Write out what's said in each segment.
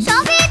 shopping!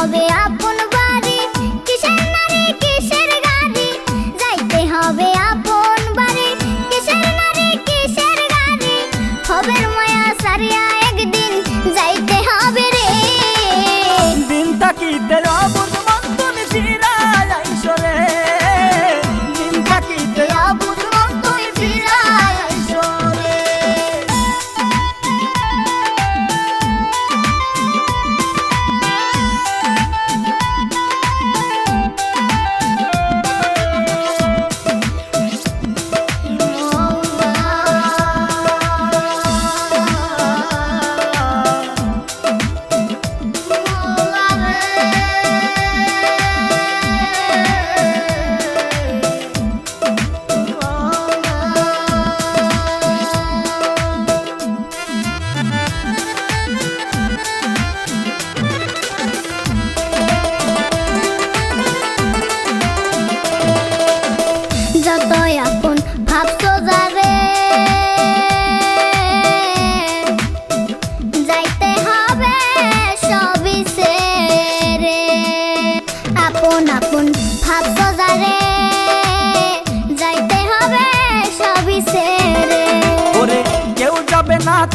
হবে আপন বাড়ি? কিসের নারী, কিসের গাড়ি? যাইতে হবে আপন বাড়ি। কিসের নারী, কিসের গাড়ি? খবর মায়া সারিয়া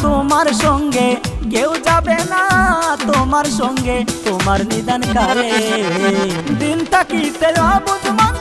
তোমার সঙ্গে কেউ যাবে না তোমার সঙ্গে। তোমার নিদান কারে দিন থাকিতে অবুধ মন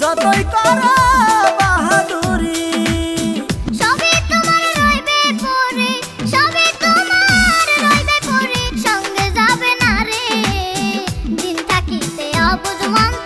যতই করা I was the one